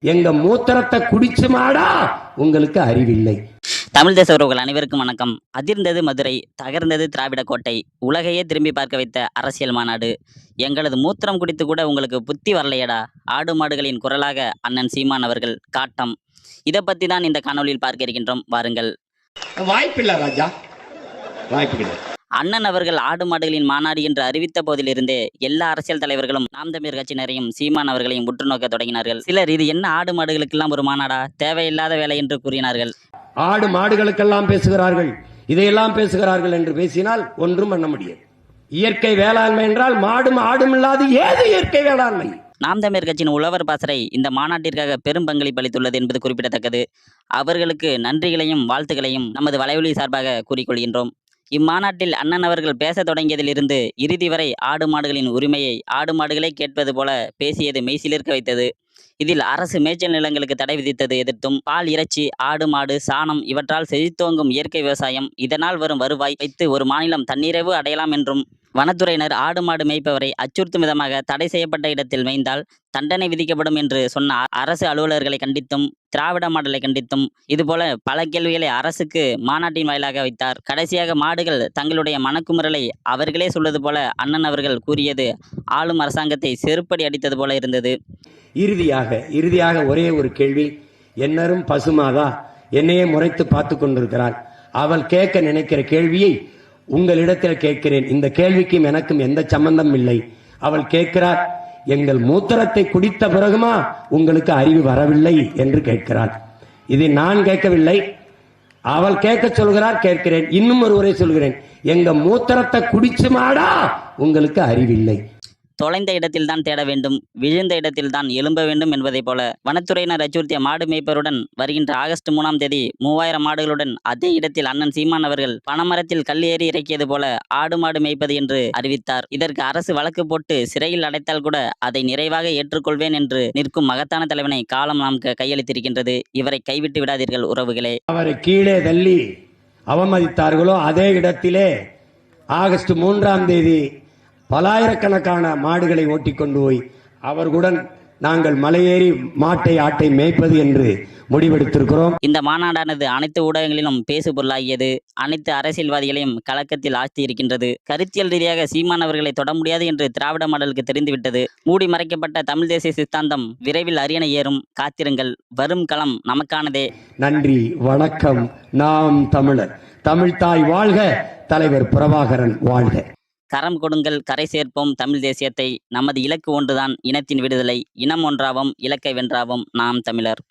எங்க மூத்திரத்தை குடிச்சு மாடா உங்களுக்கு அறிவில்லை. தமிழ் தேச உறவுகள் அனைவருக்கும் வணக்கம். அதிர்ந்தது மதுரை தகர்ந்தது திராவிட கோட்டை. உலகையே திரும்பி பார்க்க வைத்த அரசியல் மாநாடு. எங்களது மூத்திரம் குடித்து கூட உங்களுக்கு புத்தி வரலையடா. ஆடு மாடுகளின் குரலாக அண்ணன் சீமான் அவர்கள் காட்டம். இதை பற்றி தான் இந்த காணொளியில் பார்க்க இருக்கின்றோம். வாருங்கள். வாய்ப்பில்லை ராஜா. வாய்ப்பு கிடையாது. அண்ணன் அவர்கள் ஆடு மாடுகளின் மாநாடு என்று அறிவித்த போதிலிருந்தே எல்லா அரசியல் தலைவர்களும் நாம் தமிழர் கட்சியினரையும் சீமான் அவர்களையும் உற்று நோக்க தொடங்கினார்கள். சிலர் இது என்ன ஆடு மாடுகளுக்கெல்லாம் ஒரு மாநாடா தேவையில்லாத வேலை என்று கூறினார்கள். ஆடு மாடுகளுக்கெல்லாம் பேசுகிறார்கள். இதையெல்லாம் பேசுகிறார்கள் என்று பேசினால் ஒன்றும் பண்ண முடியாது. இயற்கை வேளாண்மை என்றால் மாடும் ஆடும் இல்லாது ஏது இயற்கை வேளாண்மை? நாம் தமிழர் கட்சியின் உழவர் பாசறை இந்த மாநாட்டிற்காக பெரும் பங்களிப்பு அளித்துள்ளது என்பது குறிப்பிடத்தக்கது. அவர்களுக்கு நன்றிகளையும் வாழ்த்துக்களையும் நமது வலைவலி சார்பாக கூறிக்கொள்கின்றோம். இம்மாநாட்டில் அண்ணன் அவர்கள் பேசத் தொடங்கியதிலிருந்து இறுதி வரை ஆடு மாடுகளின் உரிமையை ஆடு மாடுகளே கேட்பது போல பேசியது மெய்சிலிருக்க வைத்தது. இதில் அரசு மேய்ச்சல் நிலங்களுக்கு தடை விதித்தது எதிர்த்தும் பால் இறைச்சி ஆடு மாடு சாணம் இவற்றால் செழித்தோங்கும் இயற்கை விவசாயம் இதனால் வரும் வருவாய் வைத்து ஒரு மாநிலம் தன்னிறைவு அடையலாம் என்றும் வனத்துறையினர் ஆடு மாடு மேய்ப்பவரை அச்சுறுத்தும் விதமாக தடை செய்யப்பட்ட இடத்தில் மேய்ந்தால் தண்டனை விதிக்கப்படும் என்று சொன்ன அரசு அலுவலர்களை கண்டித்தும் திராவிட மாடலை கண்டித்தும் இதுபோல பல கேள்விகளை அரசுக்கு மாநாட்டின் வாயிலாக வைத்தார். கடைசியாக மாடுகள் தங்களுடைய மனக்குமுறலை அவர்களே சொல்வது போல அண்ணன் அவர்கள் கூறியது ஆளும் அரசாங்கத்தை செருப்படி அடித்தது போல இருந்தது. இறுதியாக இறுதியாக ஒரே ஒரு கேள்வி என்னரும் பசுமாதா என்னையே முறைத்து பார்த்து கொண்டிருக்கிறாள் அவள் கேட்க நினைக்கிற கேள்வியை உங்களிடத்தில் கேட்கிறேன். இந்த கேள்விக்கும் எனக்கும் எந்த சம்பந்தம் இல்லை. அவள் கேட்கிறார் எங்கள் மூத்திரத்தை குடித்த பிறகுமா உங்களுக்கு அறிவு வரவில்லை? என்று கேட்கிறாள். இதை நான் கேட்கவில்லை. அவள் கேட்க சொல்கிறார் கேட்கிறேன். இன்னும் ஒருவரை சொல்கிறேன். எங்க மூத்திரத்தை குடிச்சு மாடா உங்களுக்கு அறிவில்லை. தொலைந்த இடத்தில்தான் தேட வேண்டும் விழுந்த இடத்தில்தான் எழும்ப வேண்டும் என்பதைப் போல வனத்துறையினர் அச்சுறுத்திய மாடு மேய்ப்பருடன் வருகின்ற ஆகஸ்ட் மூணாம் தேதி மூவாயிரம் மாடுகளுடன் அதே இடத்தில் அண்ணன் சீமான் அவர்கள் பனமரத்தில் கல் ஏறி இறக்கியது போல ஆடு மாடு மேய்ப்பது என்று அறிவித்தார். இதற்கு அரசு வழக்கு போட்டு சிறையில் அடைத்தால் கூட அதை நிறைவாக ஏற்றுக்கொள்வேன் என்று நிற்கும் மகத்தான தலைவனை காலம் நமக்கு கையளித்திருக்கின்றது. இவரை கைவிட்டு விடாதீர்கள் உறவுகளே. அவரை கீழே தள்ளி அவமதித்தார்களோ அதே இடத்திலே ஆகஸ்ட் மூன்றாம் தேதி பலாயிரக்கணக்கான மாடுகளை ஓட்டிக் கொண்டு போய் அவர்களுடன் நாங்கள் மலையேறி மாட்டை ஆட்டை மேய்ப்பது என்று முடிவெடுத்திருக்கிறோம். இந்த மாநாடானது அனைத்து ஊடகங்களிலும் பேசு பொருளாகியது அனைத்து அரசியல்வாதிகளையும் கலக்கத்தில் ஆழ்த்தி இருக்கின்றது கருத்தியல் ரீதியாக சீமான் அவர்களை தொட முடியாது என்று திராவிட மாடலுக்கு தெரிந்துவிட்டது. மூடி மறைக்கப்பட்ட தமிழ் தேசிய சித்தாந்தம் விரைவில் அரியணை ஏறும். காத்திருங்கள். வரும் களம் நமக்கானதே. நன்றி. வணக்கம். நாம் தமிழர். தமிழ்தாய் வாழ்க. தலைவர் பிரபாகரன் வாழ்க. கரம் கொடுங்கள் கரை சேர்ப்போம் தமிழ் தேசியத்தை. நமது இலக்கு ஒன்றுதான் இனத்தின் விடுதலை. இனம் ஒன்றாவும் இலக்கை வென்றாவும் நாம் தமிழர்.